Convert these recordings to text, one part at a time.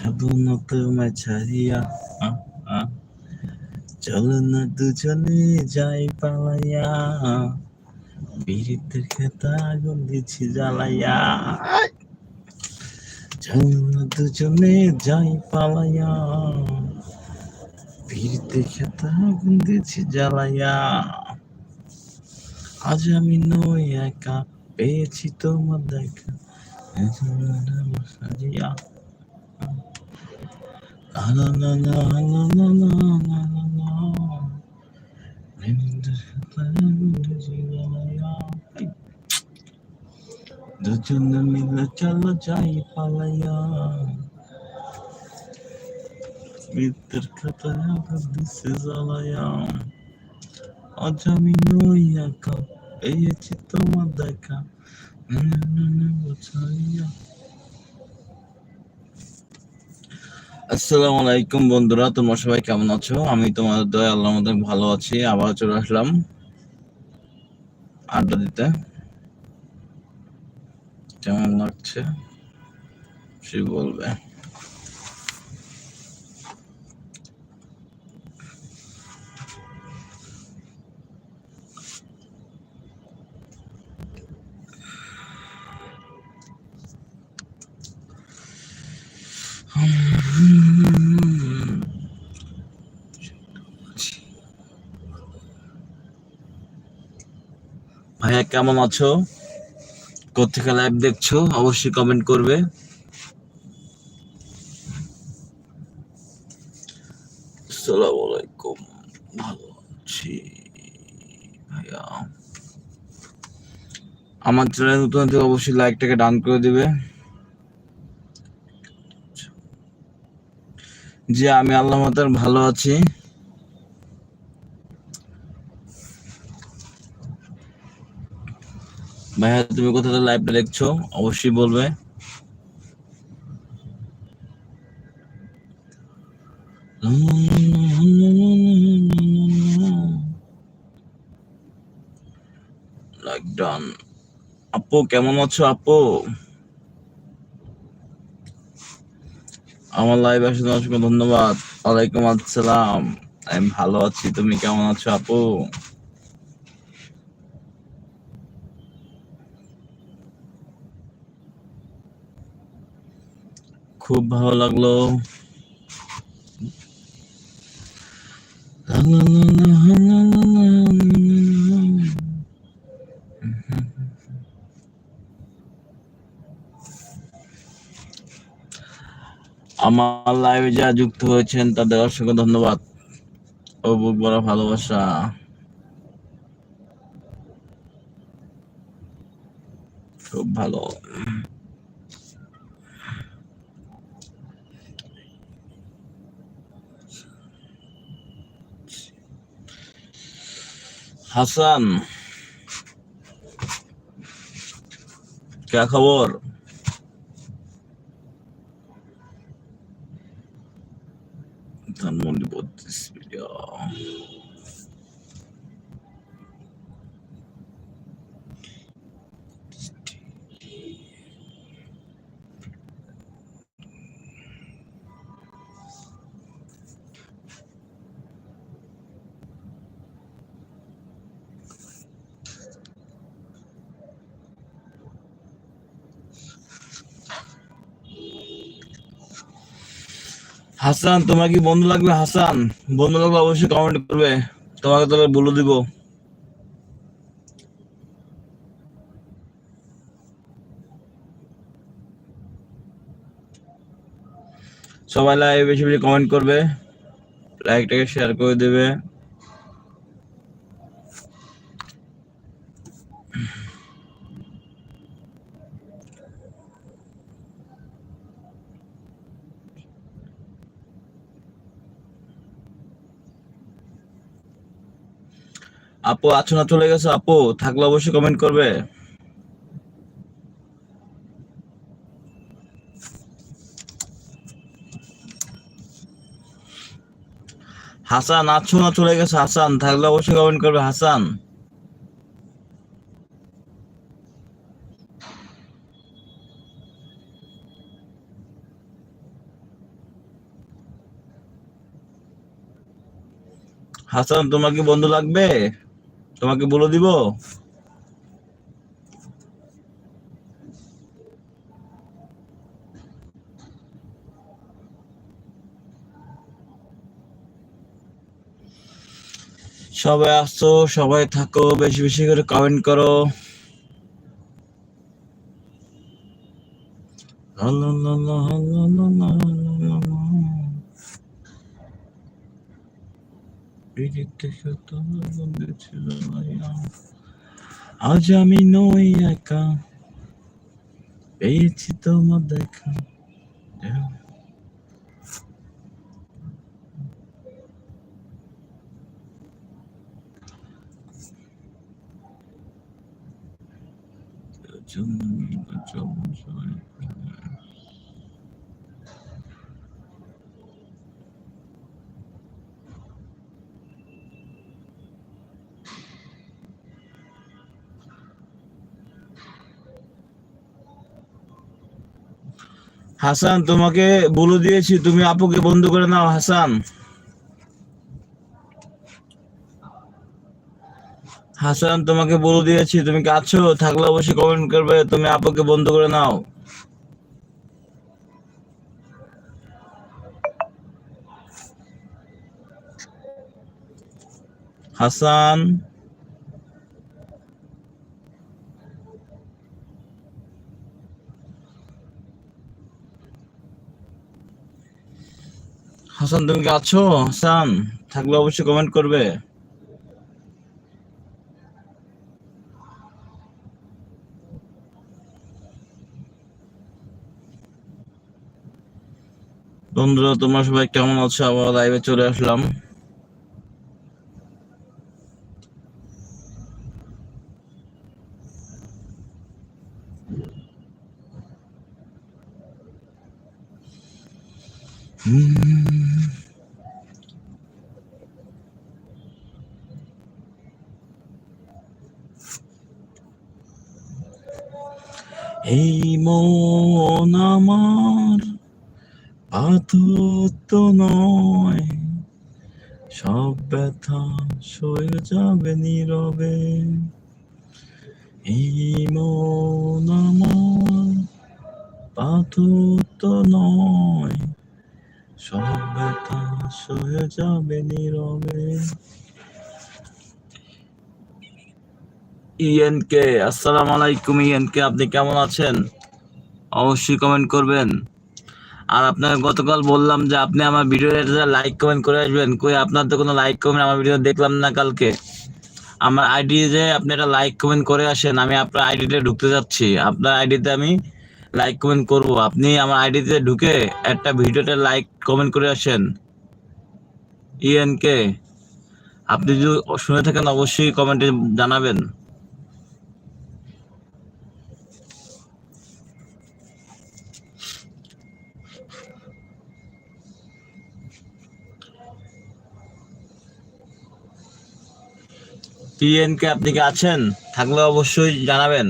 যাব না তোমায় ছাড়িয়া। চলো না দুজনে যাই পালাইয়া বীরিতের খেতা আগুন দিছি জ্বালাইয়া চলো না দুজনে যাই পালাইয়া বীরিতের খেতা আগুন দিছি জ্বালাইয়া আজ আমি নই একা পেয়েছি তোমার দেখা সাজিয়া Döküldü millet çalı çay palaya Bittir kataya kızdı siz alaya Acami noya kap Eye çitoma deka Ne ne ne bu çaya আসসালামু আলাইকুম বন্ধুরা, তোমরা সবাই কেমন আছো? আমি তোমাদের দয়া আল্লাহ মধ্যে ভালো আছি। আবার চলে আসলাম আড্ডা দিতে। কেমন লাগছে? সে বলবে? ভাইয়া, কেমন আছো? কোথেকে লাইভ দেখছ? অবশ্যই কমেন্ট করবে। আসসালামু আলাইকুম। ভালো আছি ভাইয়া। আমার চ্যানেল নতুন অবশ্যই লাইকটাকে ডান করে দিবে। জি আমি আল্লাহ মাতার ভালো আছি। ভাইয়া, তুমি কোথা থেকে লাইভটা দেখছ? অবশ্যই বলবে। আপু, কেমন আছো আপু? আমার লাইভ আসার জন্য অসংখ্য ধন্যবাদ। ওয়ালাইকুম আসসালাম। আমি ভালো আছি, তুমি কেমন আছো আপু? খুব ভালো লাগল। আমার লাইভে যা যুক্ত হয়েছেন তাদের অসংখ্য ধন্যবাদ ও বুক বড় ভালোবাসা খুব ভালো হাসান क्या खबर হাসান, তোমার কি বন্ধু লাগবে? হাসান, বন্ধু লাগবে অবশ্যই কমেন্ট করবে। তোমাকে তাহলে বলে দিব। সবাই লাইভ বেশি বেশি কমেন্ট করবে। লাইকটাকে শেয়ার করে দেবে। আপু, আছো না চলে গেছে? আপু, থাকলে অবশ্যই কমেন্ট করবে। হাসান, আছো না চলে গেছে? হাসান, থাকলে অবশ্যই কমেন্ট করবে, হাসান। হাসান, তোমার কি বন্ধু লাগবে? তোমাকে বলে দিব? সবাই আসছো, সবাই থাকো, বেশি বেশি করে কমেন্ট করো। লা না না না না না আজ আমি নই একা। পেয়েছি তোমার দেখা। জন্য চলন হাসান, তোমাকে বলে দিয়েছি, তুমি আপুকে বন্ধ করে নাও, হাসান। হাসান, তোমাকে বলে দিয়েছি, তুমি কি আছো? থাকলে অবশ্যই কমেন্ট করবে, তুমি আপুকে বন্ধ করে নাও। হাসান। হাসান তুমি কি আছো? হাসান থাকলে অবশ্যই কমেন্ট করবে। বন্ধুরা, তোমরা সবাই কেমন আছো? আবার লাইভে চলে আসলাম। এই মন আমার নয়। সব ব্যথা সয়ে যাবে নীরবে। এই মন আমার নয়। সব ব্যথা সয়ে যাবে নীরবে। ইএনকে, আসসালামু আলাইকুম ইএনকে, আপনি কেমন আছেন? অবশ্যই কমেন্ট করবেন। আর আপনাকে গতকাল বললাম যে আপনি আমার ভিডিওটা লাইক কমেন্ট করে আসবেন, কই আপনার তো কোনো লাইক কমেন্ট আমার ভিডিও দেখলাম না কালকে। আমার আইডি যে আপনি একটা লাইক কমেন্ট করে আসেন, আমি আপনার আইডিতে ঢুকতে যাচ্ছি। আপনার আইডিতে আমি লাইক কমেন্ট করব। আপনি আমার আইডিতে ঢুকে একটা ভিডিওতে লাইক কমেন্ট করে আসেন। ইএনকে, আপনি যদি শুনে থাকেন অবশ্যই কমেন্টে জানাবেন। পিএনকে আপনি কি আছেন, থাকলে অবশ্যই জানাবেন।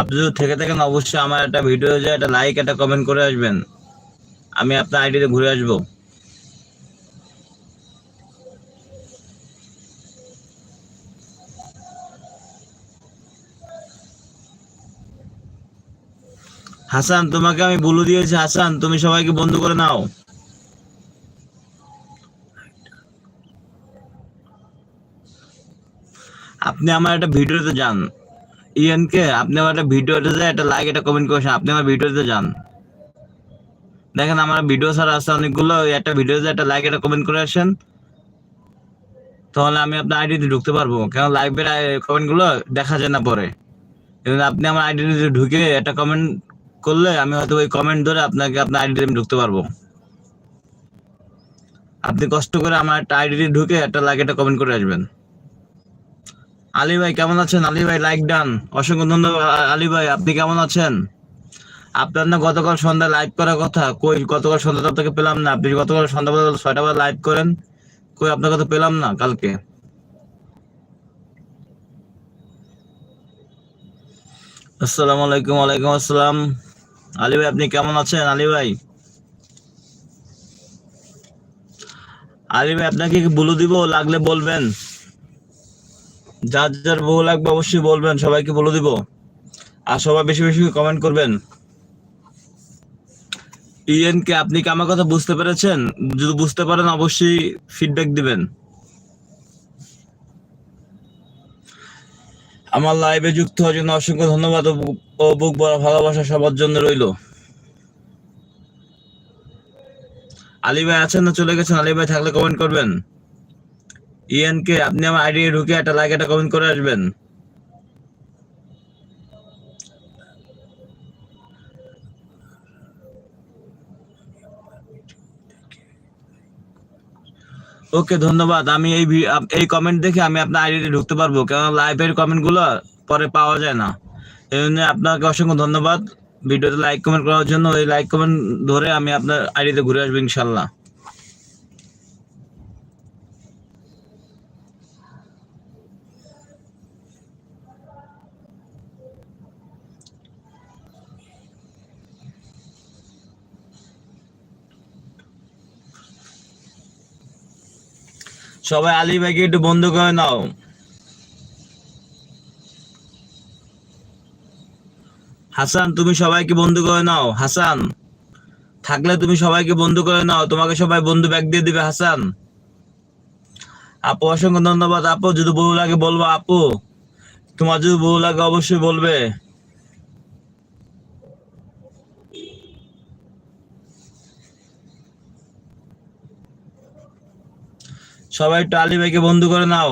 আপনি যদি থেকে থাকেন, অবশ্যই আমার একটা ভিডিও যে একটা লাইক একটা কমেন্ট করে আসবেন। আমি আপনার আইডিতে ঘুরে আসব। হাসান, তোমাকে আমি বলে দিয়েছি, হাসান, তুমি সবাইকে বন্ধ করে নাও। আপনি আমার একটা ভিডিওতে যান। ইএনকে আপনি আমার একটা ভিডিওতে যায় একটা লাইক একটা কমেন্ট করেছেন, আপনি আমার ভিডিওতে যান। দেখেন, আমার ভিডিও ছাড়া আছে অনেকগুলো একটা ভিডিওতে একটা লাইক একটা কমেন্ট করে আসেন। তাহলে আমি আপনার আইডিতে ঢুকতে পারব। কেন লাইভের কমেন্টগুলো দেখা যায় না পরে। আপনি আমার আইডিতে ঢুকে একটা কমেন্ট করলে আমি হয়তো ওই কমেন্ট ধরে আপনাকে আপনার আইডিতে আমি ঢুকতে পারব। আপনি কষ্ট করে আমার একটা আইডিতে ঢুকে একটা লাইক একটা কমেন্ট করে আসবেন। আলী ভাই, কেমন আছেন? আলী ভাই লাইক ডান অসংখ্য ধন্যবাদ। আলী ভাই, আপনি কেমন আছেন? আপনার না গতকাল সন্ধ্যা লাইভ করার কথা। কই, গতকাল সন্ধ্যা আপনাকে পেলাম না। আপনি গতকাল সন্ধ্যাবেলা ছয়টা বেলা লাইভ করেন। কই, আপনার কথা পেলাম না কালকে। আসসালামু আলাইকুম, ওয়ালাইকুম আসসালাম। আলী ভাই, আপনি কেমন আছেন? আলী ভাই। আলী ভাই, আপনাকে কি বলে দিব লাগলে বলবেন? যার যার বউ লাগবে অবশ্যই বলবেন, সবাইকে বলে দিব। আর সবাই বেশি বেশি কমেন্ট করবেন। ইএন কে, আপনি কি আমার কথা বুঝতে পেরেছেন? যদি বুঝতে পারেন, অবশ্যই ফিডব্যাক দিবেন। আমার লাইভে যুক্ত হওয়ার জন্য অসংখ্য ধন্যবাদ ও বুক- বড় ভালোবাসা সবার জন্য রইল। আলী ভাই আছেন না? চলে গেছেন? আলী ভাই থাকলে কমেন্ট করবেন। ইএন কে আপনি আমার আইডি ঢুকে একটা লাইক একটা কমেন্ট করে আসবেন। ওকে ধন্যবাদ। আমি এই এই কমেন্ট দেখে আমি আপনার আইডিতে ঢুকতে পারব কারণ লাইভের কমেন্টগুলো পরে পাওয়া যায় না। এই জন্য আপনাকে অসংখ্য ধন্যবাদ। ভিডিওতে লাইক কমেন্ট করার জন্য এই লাইক কমেন্ট ধরে আমি আপনার আইডিতে ঘুরে আসব ইনশাল্লাহ। সবাই আলী ভাইকে একটু বন্ধ করে নাও। হাসান, তুমি সবাইকে বন্ধু করে নাও। হাসান, থাকলে তুমি সবাইকে বন্ধু করে নাও। তোমাকে সবাই বন্ধু ব্যাগ দিয়ে দিবে, হাসান। আপু, অসংখ্য ধন্যবাদ। আপু, যদি বউ লাগে বলব, আপু। তোমার যদি বউ লাগে অবশ্যই বলবে। সবাই একটু আলী ভাইকে বন্ধু করে নাও।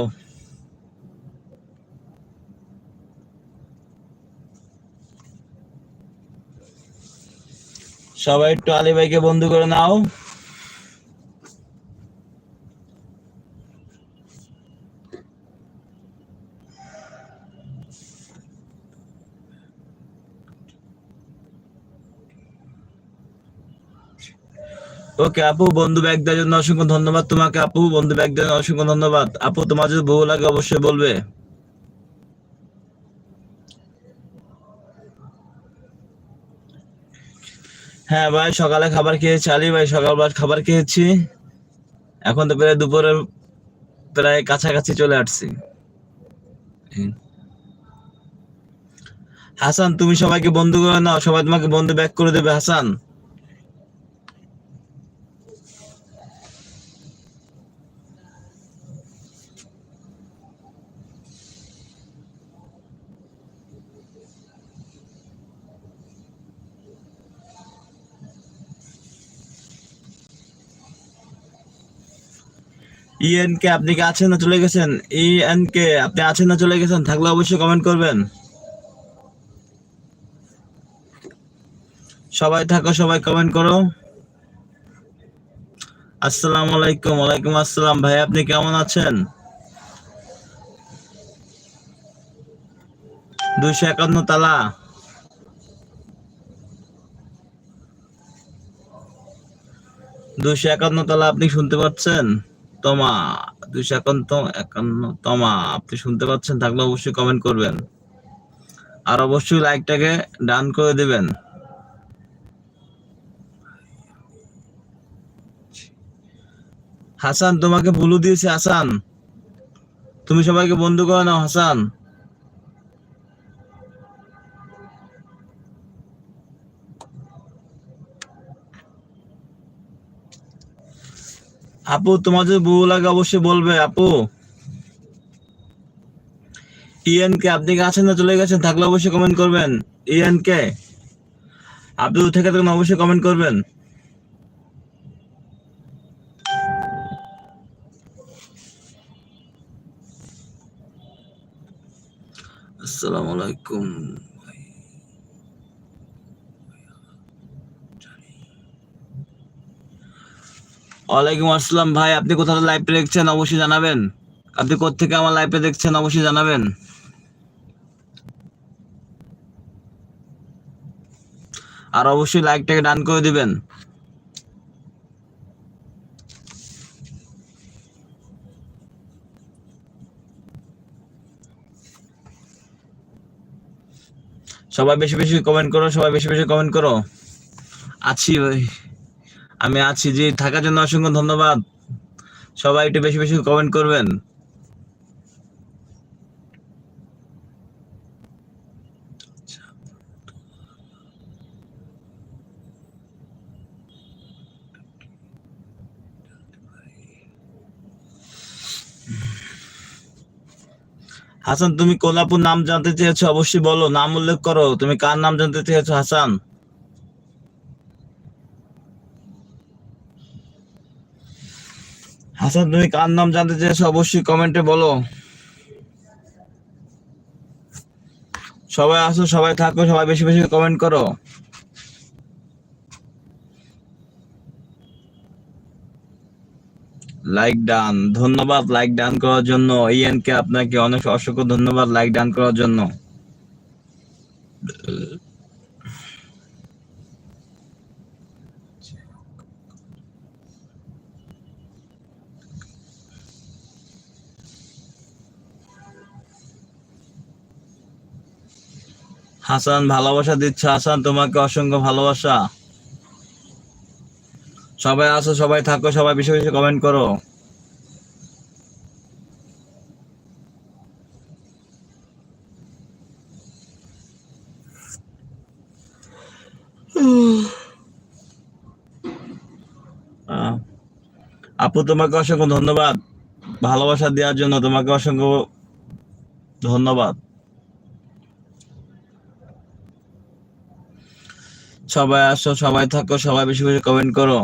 সবাই একটু আলী ভাইকে বন্ধু করে নাও। ওকে, আপু, বন্ধু ব্যাগ দেওয়ার জন্য অসংখ্য ধন্যবাদ। তোমাকে, আপু, বন্ধু ব্যাগ দেওয়ার জন্য অসংখ্য ধন্যবাদ। আপু, তোমার যদি বউ লাগে, অবশ্যই বলবে। হ্যাঁ ভাই, সকালে খাবার খেয়েছি। আলি ভাই সকালবেলা খাবার খেয়েছি। এখন তো প্রায় দুপুরে, প্রায় কাছাকাছি চলে আসছি। হাসান, তুমি সবাইকে বন্ধু করে নাও। সবাই তোমাকে বন্ধু ব্যাক করে দেবে, হাসান। ইএন কে আপনি কি আছেন না চলে গেছেন? ইএন কে আপনি আছেন না চলে গেছেন? থাকলে অবশ্যই কমেন্ট করবেন। সবাই থাকো, সবাই কমেন্ট করো। আসসালামু আলাইকুম, ওয়ালাইকুম আসসালাম। ভাই, আপনি কেমন আছেন? দুইশো একান্ন তালা। দুইশো একান্ন তালা আপনি শুনতে পাচ্ছেন? তমা দুইশো একান্ত একান্ন তমা আপনি শুনতে পাচ্ছেন, থাকলে অবশ্যই কমেন্ট করবেন। আর অবশ্যই লাইকটাকে ডান করে দিবেন। হাসান, তোমাকে ভুলু দিয়েছে, হাসান। তুমি সবাইকে বন্ধু করে নাও, হাসান। আপু, তোমার যদি বউ লাগে অবশ্যই বলবে, আপু। ইএন কে আপনি আছেন না চলে গেছেন? থাকলে অবশ্যই কমেন্ট করবেন। ইএন কে আপনি থেকে থাকেন, অবশ্যই কমেন্ট করবেন। আসসালামু আলাইকুম। ওয়ালাইকুম আসসালাম ভাই, আপনি কোথাও লাইভে দেখছেন? অবশ্যই জানাবেন। আপনি কোথেকে আমার লাইভে দেখছেন? অবশ্যই জানাবেন। আর অবশ্যই লাইকটাকে ডান করে দিবেন। সবাই বেশি বেশি কমেন্ট করো, সবাই বেশি বেশি কমেন্ট করো। আছি ভাই। আমি আছি যে থাকার জন্য অসংখ্য ধন্যবাদ। সবাই একটু বেশি বেশি কমেন্ট করবেন। হাসান, তুমি কোলাপুর নাম জানতে চেয়েছো, অবশ্যই বলো। নাম উল্লেখ করো। তুমি কার নাম জানতে চেয়েছো, হাসান? হাসান, তুমি কার নাম জানতে চেয়েছো? অবশ্যই কমেন্টে বলো। সবাই আসো, সবাই থাকো, সবাই বেশি বেশি কমেন্ট করো। Like done. ধন্যবাদ লাইক ডান করার জন্য। ইএন কে আপনাকে অনেক অসংখ্য ধন্যবাদ লাইক ডান করার জন্য। হাসান ভালোবাসা দিচ্ছে। হাসান, তোমাকে অসংখ্য ভালোবাসা। সবাই আসো সবাই থাকো, সবাই বেশি বেশি কমেন্ট করো। আপু, তোমাকে অসংখ্য ধন্যবাদ। ভালোবাসা দেওয়ার জন্য তোমাকে অসংখ্য ধন্যবাদ। সবাই আসো সবাই থাকো সবাই বেশি বেশি কমেন্ট করো।